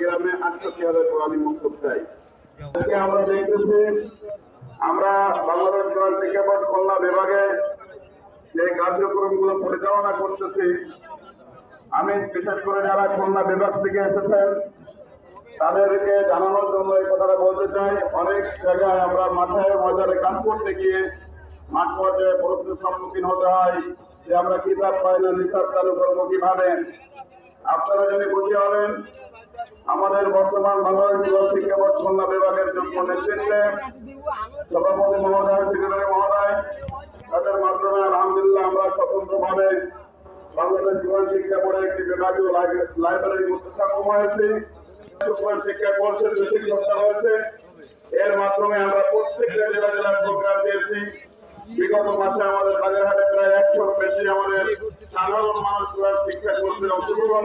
গ্রামে আটষট্টি হাজার কোরআনী মুক্তব চাই। আমরা দেখতেছি, আমরা বাংলাদেশ শিক্ষা বোর্ড খুলনা বিভাগে যে কার্যক্রমগুলো পরিচালনা করতেছি, আমি বিশেষ করে যারা খুলনা বিভাগ থেকে এসেছেন, তাদেরকে জানানোর জন্য এই কথাটা বলতে চাই। অনেক জায়গায় আমরা মাথায় বাজারে কাজ করতে গিয়ে মাঠ পর্যায়ে প্রশ্নের সম্মুখীন হতে হয় যে আমরা কিতাব পাই না নিসাব চালু করব কীভাবে? আপনারা যদি বুঝে হবেন আমাদের বর্তমান বাংলাদেশ যুব শিক্ষা বোর্ড বিভাগের যোগ্য নেতৃত্বে সভাপতি মহোদয় সেক্রেটারি মহোদয়, তাদের মাধ্যমে আলহামদুলিল্লাহ আমরা স্বতন্ত্রভাবে বাংলাদেশ জীবন শিক্ষা বোর্ডের একটি বিভাগীয় লাইব্রেরি সক্ষম হয়েছি। জীবন শিক্ষা কোর্সের সংস্থা হয়েছে। এর মাধ্যমে আমরা প্রত্যেকটা জেলা জেলার প্রোগ্রাম দিয়েছি। বিগত মাসে আমাদের বাগেরহাটে প্রায় একশো বেশি আমাদের সাধারণ মানুষরা শিক্ষা করতে অংশগ্রহণ